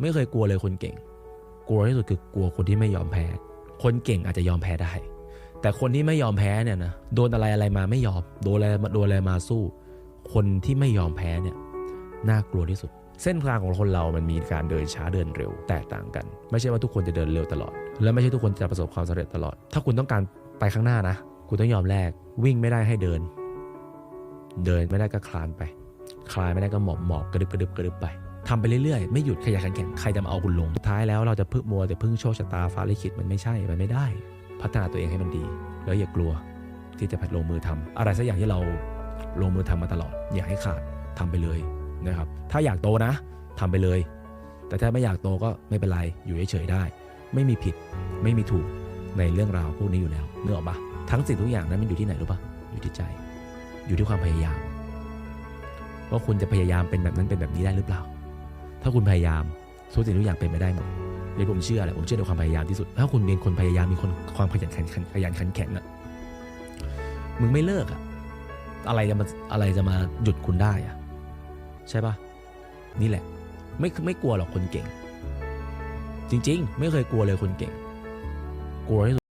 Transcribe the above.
ไม่เคยกลัวเลยคนเก่ง กลัวที่สุดคือกลัวคนที่ไม่ยอมแพ้ คนเก่งอาจจะยอมแพ้ได้ แต่คนที่ไม่ยอมแพ้เนี่ยนะโดนอะไรอะไรมาไม่ยอมโดนอะไรมาโดนอะไรมาสู้ คนที่ไม่ยอมแพ้เนี่ยน่ากลัวที่สุด เส้นทางของคนเรามันมีการเดินช้าเดินเร็วแตกต่างกัน ไม่ใช่ว่าทุกคนจะเดินเร็วตลอด และไม่ใช่ทุกคนจะประสบความสำเร็จตลอด ถ้าคุณต้องการไปข้างหน้านะคุณต้องยอมแลกวิ่งไม่ได้ให้เดิน เดินไม่ได้ก็คลานไป คลายไม่ได้ก็หมอบหมอบกระดึบกระดึบกระดึบไป ทำไปเรื่อยๆ ไม่หยุดขยันขันแข็งใครจะมาเอาคุณลงสุดท้ายแล้วเราจะพึ่งมัวแต่พึ่งโชคชะตาฟ้าลิขิตมันไม่ใช่มันไม่ได้ พัฒนาตัวเองให้มันดี แล้วอย่ากลัวที่จะพัดลงมือทำอะไรสักอย่างที่เราลงมือทำมาตลอด อย่าให้ขาดทำไปเลยนะครับ ถ้าอยากโตนะทำไปเลย แต่ถ้าไม่อยากโตก็ไม่เป็นไรอยู่เฉยๆได้ ไม่มีผิดไม่มีถูกในเรื่องราวพวกนี้อยู่แล้วนึกออกปะทั้งสิ่งทุกอย่างนั้นมันอยู่ที่ไหนรู้ปะอยู่ที่ใจ อยู่ที่ความพยายามว่าคุณจะพยายามเป็นแบบนั้นเป็นแบบนี้ได้หรือเปล่า ถ้าคุณพยายามทุกสิ่งทุกอย่างเป็นไปได้หมดเลยผมเชื่อแหละผมเชื่อในความพยายามที่สุด ถ้าคุณเป็นคนพยายามมีคนความขยันขันขยันขันแข็งอะมึงไม่เลิกอะอะไรจะมาอะไรจะมาหยุดคุณได้อะใช่ปะนี่แหละ ไม่ไม่กลัวหรอกคนเก่ง จริง ๆ ไม่เคยกลัวเลยคนเก่ง กลัวที่สุด